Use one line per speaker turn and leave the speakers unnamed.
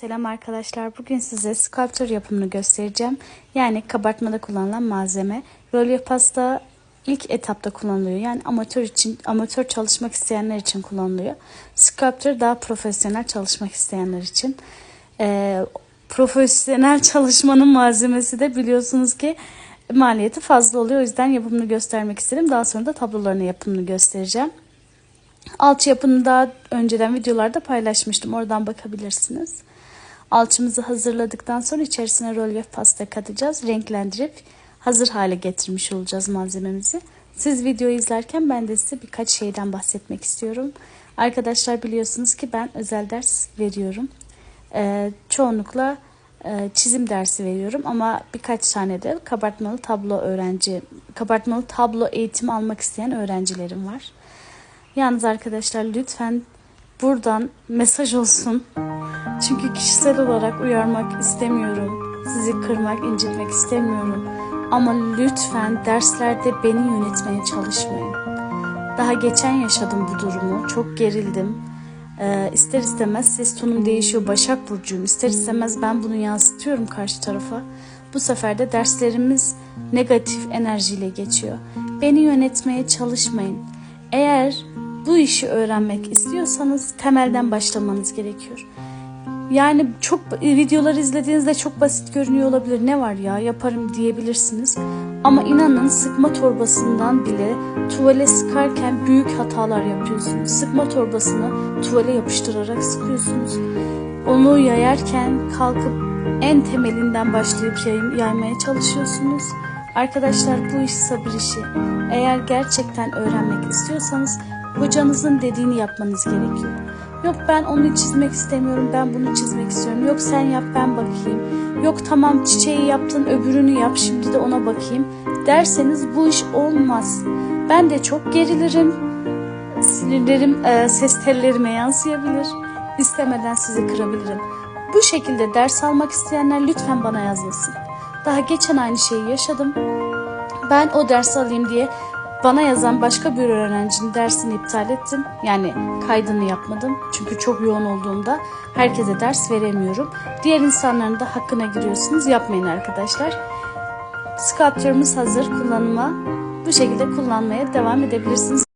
Selam arkadaşlar. Bugün size sculptor yapımını göstereceğim. Yani kabartmada kullanılan malzeme. Rolyo pasta ilk etapta kullanılıyor. Yani amatör için, amatör çalışmak isteyenler için kullanılıyor. Sculptor daha profesyonel çalışmak isteyenler için. Ee, profesyonel çalışmanın malzemesi de biliyorsunuz ki maliyeti fazla oluyor. O yüzden yapımını göstermek istedim. Daha sonra da tablolarını yapımını göstereceğim. Alçı daha önceden videolarda paylaşmıştım. Oradan bakabilirsiniz. Alçımızı hazırladıktan sonra içerisine rölyef pasta katacağız. Renklendirip hazır hale getirmiş olacağız malzememizi. Siz videoyu izlerken ben de size birkaç şeyden bahsetmek istiyorum. Arkadaşlar biliyorsunuz ki ben özel ders veriyorum. Ee, çoğunlukla e, çizim dersi veriyorum ama birkaç tane de kabartmalı tablo öğrenci, kabartmalı tablo eğitimi almak isteyen öğrencilerim var. Yalnız arkadaşlar lütfen buradan mesaj olsun. Çünkü kişisel olarak uyarmak istemiyorum. Sizi kırmak, incitmek istemiyorum. Ama lütfen derslerde beni yönetmeye çalışmayın. Daha geçen yaşadım bu durumu. Çok gerildim. Ee, ister istemez ses tonum değişiyor. Başak Burcu'yum. İster istemez ben bunu yansıtıyorum karşı tarafa. Bu sefer de derslerimiz negatif enerjiyle geçiyor. Beni yönetmeye çalışmayın. Eğer bu işi öğrenmek istiyorsanız temelden başlamanız gerekiyor. Yani çok videoları izlediğinizde çok basit görünüyor olabilir. Ne var ya yaparım diyebilirsiniz. Ama inanın sıkma torbasından bile tuvale sıkarken büyük hatalar yapıyorsunuz. Sıkma torbasını tuvale yapıştırarak sıkıyorsunuz. Onu yayarken kalkıp en temelinden başlayıp yay- yaymaya çalışıyorsunuz. Arkadaşlar bu iş sabır işi. Eğer gerçekten öğrenmek istiyorsanız hocanızın dediğini yapmanız gerekiyor. Yok ben onu çizmek istemiyorum, ben bunu çizmek istiyorum. Yok sen yap ben bakayım. Yok tamam çiçeği yaptın öbürünü yap şimdi de ona bakayım derseniz bu iş olmaz. Ben de çok gerilirim. Sinirlerim e, ses tellerime yansıyabilir. İstemeden sizi kırabilirim. Bu şekilde ders almak isteyenler lütfen bana yazmasın. Daha geçen aynı şeyi yaşadım. Ben o dersi alayım diye bana yazan başka bir öğrencinin dersini iptal ettim. Yani kaydını yapmadım. Çünkü çok yoğun olduğumda herkese ders veremiyorum. Diğer insanların da hakkına giriyorsunuz. Yapmayın arkadaşlar. Sculptörümüz hazır kullanıma. Bu şekilde kullanmaya devam edebilirsiniz.